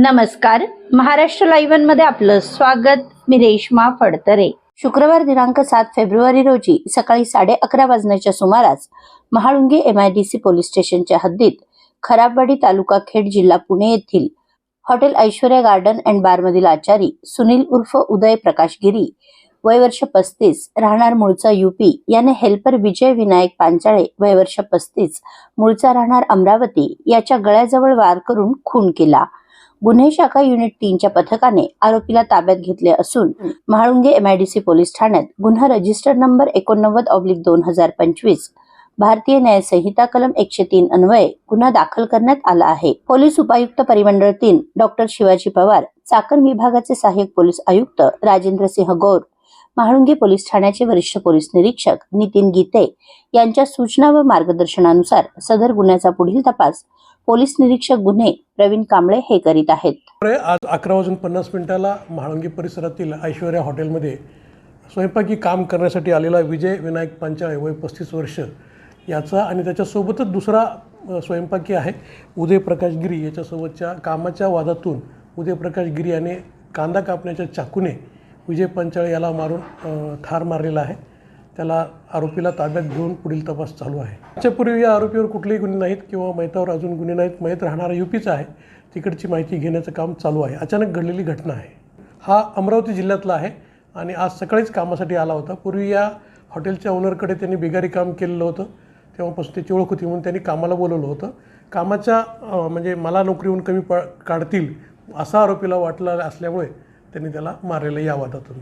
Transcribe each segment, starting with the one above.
नमस्कार. महाराष्ट्र लाईव्हमध्ये आपलं स्वागत. मी रेश्मा फडतरे. शुक्रवार दिनांक सात फेब्रुवारी रोजी सकाळी साडे अकरा वाजण्याच्या सुमारास महाळुंगे एमआयडीसी पोलीस स्टेशनच्या हद्दीत खराबवाडी तालुका खेड जिल्हा पुणे येथील हॉटेल ऐश्वर्या गार्डन अँड बारमधील आचारी सुनील उर्फ उदय प्रकाश गिरी वय वर्ष पस्तीस राहणार मूळचा युपी याने हेल्पर विजय विनायक पांचाळे वय वर्ष पस्तीस मूळचा राहणार अमरावती याच्या गळ्याजवळ वार करून खून केला. गुन्हे शाखा युनिट तीनच्या पथकाने आरोपीला ताब्यात घेतले असून महाळुंगे एमआयडीसी पोलीस ठाण्यात गुन्हा रजिस्टर नंबर एकोणनव्वद ऑब्लिक दोन हजार पंचवीस भारतीय न्याय संहिता कलम एकशे तीन अन्वये गुन्हा दाखल करण्यात आला आहे. पोलीस उपायुक्त परिमंडळ तीन डॉक्टर शिवाजी पवार चाकण विभागाचे सहाय्यक पोलीस आयुक्त राजेंद्र सिंह गौर महाळुंगे पोलीस ठाण्याचे वरिष्ठ पोलीस निरीक्षक नितीन गीते यांच्या सूचना व मार्गदर्शनानुसार सदर गुन्ह्याचा पुढील तपास पोलीस निरीक्षक गुन्हे प्रवीण कांबळे हे करीत आहेत. आज अकरा वाजून पन्नास मिनिटाला म्हाळुंगी परिसरातील ऐश्वर्या हॉटेलमध्ये स्वयंपाकी काम करण्यासाठी आलेला विजय विनायक पांचाळे वय पस्तीस वर्ष याचा आणि त्याच्यासोबतच दुसरा स्वयंपाकी आहे उदय प्रकाश गिरी. याच्यासोबतच्या कामाच्या वादातून उदय प्रकाश गिरी याने कांदा कापण्याच्या चाकूने विजय पांचाळे याला मारून ठार मारलेला आहे. त्याला आरोपीला ताब्यात घेऊन पुढील तपास चालू आहे. याच्यापूर्वी या आरोपीवर कुठलेही गुन्हे नाहीत किंवा मैतावर अजून गुन्हे नाहीत. मैत राहणारा युपीचा आहे. तिकडची माहिती घेण्याचं काम चालू आहे. अचानक घडलेली घटना आहे. हा अमरावती जिल्ह्यातला आहे आणि आज सकाळीच कामासाठी आला होता. पूर्वी या हॉटेलच्या ओनरकडे त्यांनी बिगारी काम केलेलं होतं. तेव्हापासून त्याची ओळख होती म्हणून त्यांनी कामाला बोलवलं होतं. कामाच्या म्हणजे मला नोकरीहून कमी प काढतील असा आरोपीला वाटला असल्यामुळे त्यांनी त्याला मारलेलं या वादातून.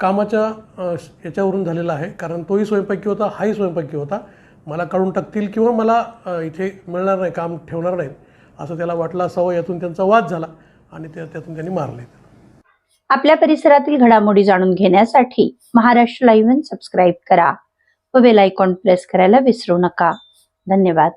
कामाच्या याच्यावरून झालेला आहे. कारण तोही स्वयंपाकी होता हाही स्वयंपाकी होता. मला काढून टाकतील किंवा मला इथे मिळणार नाही काम ठेवणार नाहीत असं त्याला वाटलं असावं यातून त्यांचा वाद झाला आणि त्यातून त्यांनी मारले. आपल्या परिसरातील घडामोडी जाणून घेण्यासाठी महाराष्ट्र लाईव्ह सबस्क्राईब करा व बेल आयकॉन प्रेस करायला विसरू नका. धन्यवाद.